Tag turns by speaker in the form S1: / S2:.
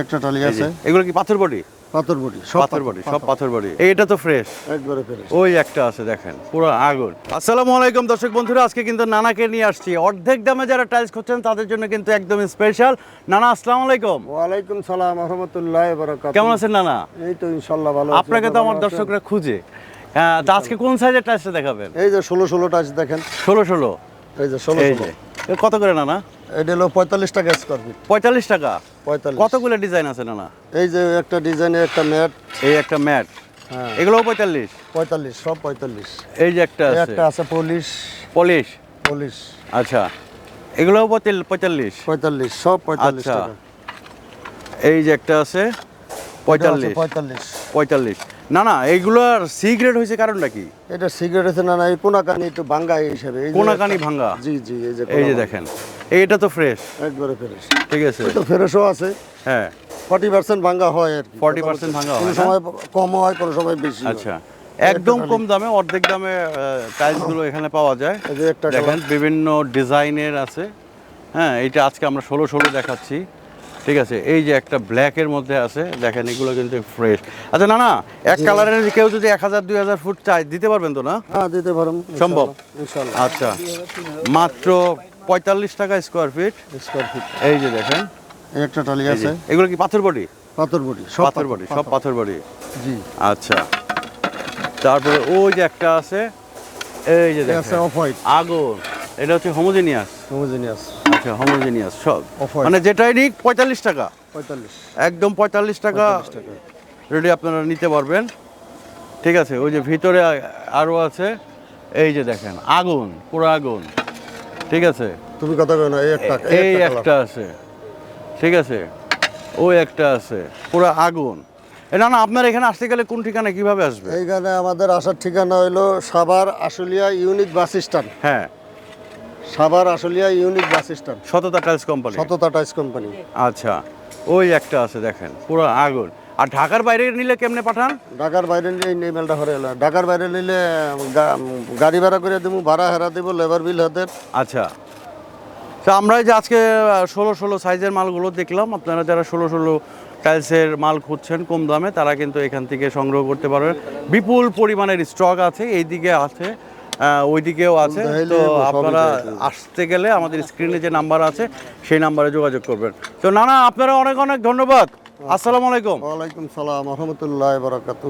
S1: একটা টালি আছে।
S2: এগুলো কি পাথর বডি?
S1: পাথর বডি সব
S2: পাথর বডি সব পাথর। বডি। এইটা তো ফ্রেশ
S1: একবারে ফেরেশ
S2: ওই একটা আছে দেখেন পুরো আগুন। আসসালামু আলাইকুম দর্শক বন্ধুরা আজকে কিন্তু নানাকে নিয়ে আসছি। অর্ধেক দামে যারা টাইলস করছেন তাদের জন্য কিন্তু একদম স্পেশাল নানা আসসালামু আলাইকুম।
S1: ওয়ালাইকুম সালাম রহমতুল্লাহ বারাকাত
S2: কেমন আছেন নানা?
S1: এই তো ইনশাল্লাহ ভালো আছি।
S2: আপনাকে তো আমার দর্শকরা খুঁজে। হ্যাঁ, তা আজকে কোন সাইজের টাইলসটা দেখাবেন?
S1: এই যে ষোলো ষোলো টাচ দেখেন।
S2: ষোলো ষোলো।
S1: এই যে ষোলো
S2: এই
S1: ষোলো।
S2: যে এ কত করে নানা?
S1: এটা হলো পঁয়তাল্লিশ টাকা স্কোয়ার ফিট
S2: পঁয়তাল্লিশ টাকা?
S1: পঁয়তাল্লিশ।
S2: কতগুলো ডিজাইন আছে নানা?
S1: এই যে একটা ডিজাইনের একটা ম্যাট
S2: এই একটা ম্যাট
S1: হ্যাঁ।
S2: এগুলোও পঁয়তাল্লিশ?
S1: পঁয়তাল্লিশ সব পঁয়তাল্লিশ।
S2: এই যে একটা
S1: একটা আছে পলিশ
S2: পলিশ
S1: পলিশ
S2: আচ্ছা। এগুলোও পঁয়তাল- পঁয়তাল্লিশ?
S1: পঁয়তাল্লিশ সব পঁয়তাল্লিশ
S2: আচ্ছা। এই যে একটা আছে পঁয়তাল্লিশ।
S1: পঁয়তাল্লিশ।
S2: পঁয়তাল্লিশ। না না এইগুলোর সি গ্রেড হয়েছে কারণটা কি?
S1: এটা সিগারেট আছে না না এই কোনাকানি একটু ভাঙ্গা হিসাবে।
S2: কোনাকানি ভাঙ্গা?
S1: জি জি এই যে
S2: এই যে দেখেন এইটা তো ফ্রেশ।
S1: একবারে ফেরেশ
S2: ঠিক আছে।
S1: তো ফ্রেশও আছে।
S2: হ্যাঁ।
S1: ফর্টি পার্সেন্ট ভাঙ্গা হয় আর কি।
S2: 40% ভাঙ্গা হয়
S1: কোনো সময় কম হয় কোনো সময় বেশি
S2: আচ্ছা। একদম কম দামে অর্ধেক দামে টাইলসগুলো এখানে পাওয়া যায়।
S1: এই যে একটা
S2: দেখেন বিভিন্ন ডিজাইনের আছে। হ্যাঁ এইটা আজকে আমরা ষোলো ষোলো দেখাচ্ছি। ঠিক আছে এই যে একটা ব্ল্যাকের মধ্যে আছে দেখেন এগুলো কিন্তু ফ্রেশ আচ্ছা না না এক কালারের কেউ যদি এক হাজার দুই হাজার ফুট চাই দিতে পারবেন তো না?
S1: হ্যাঁ দিতে পারেন
S2: সম্ভব? আচ্ছা মাত্র পঁয়তাল্লিশ টাকা স্কোয়ার ফিট
S1: স্কোয়ার ফিট
S2: এই যে দেখেন।
S1: এই একটা টালি আছে।
S2: এগুলো কি পাথর বডি?
S1: পাথর বডি সব
S2: পাথর বডি সব পাথর বডি।
S1: জি।
S2: আচ্ছা তারপরে ওই যে একটা আছে এই যে দেখেন। আগুন। এটা হচ্ছে হোমোজেনিয়াস
S1: হোমোজেনিয়াস
S2: আচ্ছা হোমোজেনিয়াস সব। মানে যেটাই নিক পঁয়তাল্লিশ টাকা।
S1: পঁয়তাল্লিশ।
S2: একদম পঁয়তাল্লিশ টাকা। রেডি আপনারা নিতে পারবেন। ঠিক আছে ওই যে ভিতরে আরও আছে। এই যে দেখেন আগুন পুরো আগুন। ঠিক আছে।
S1: তুমি কথা কেন এই একটা
S2: এই একটা আছে। ঠিক আছে ওই একটা আছে পুরো আগুন। না না আপনার এখানে আসতে গেলে কোন ঠিকানা কীভাবে আসবে?
S1: এইখানে আমাদের আসার ঠিকানা হলো Savar Ashulia unique bus stand.
S2: হ্যাঁ।
S1: Savar Ashulia unique bus stand.
S2: সততা টাইলস কোম্পানি?
S1: সততা টাইলস কোম্পানি।
S2: আচ্ছা ওই একটা আছে দেখেন পুরো আগুন। আর ঢাকার বাইরে নিলে কেমনে পাঠান?
S1: ঢাকার বাইরে নিলে এই মেলটা হরে এলো। ঢাকার বাইরে নিলে গাড়ি ভাড়া করে দেবো ভাড়া হেরা দেবো লেবার বিল হাতের।
S2: আচ্ছা। তো আমরা যে আজকে ষোলো ষোলো সাইজের মালগুলো দেখলাম। আপনারা যারা ষোলো ষোলো টাইলসের মাল খুঁজছেন কম দামে তারা কিন্তু এখান থেকে সংগ্রহ করতে পারবেন। বিপুল পরিমাণের স্টক আছে এইদিকে আছে। ওইদিকেও আছে। তো আপনারা আসতে গেলে আমাদের স্ক্রিনে যে নাম্বার আছে সেই নাম্বারে যোগাযোগ করবেন। তো নানা আপনারা অনেক অনেক ধন্যবাদ। আসসালামু আলাইকুম।
S1: ওয়ালাইকুম সালাম রহমতুল্লাহ বারাকাতু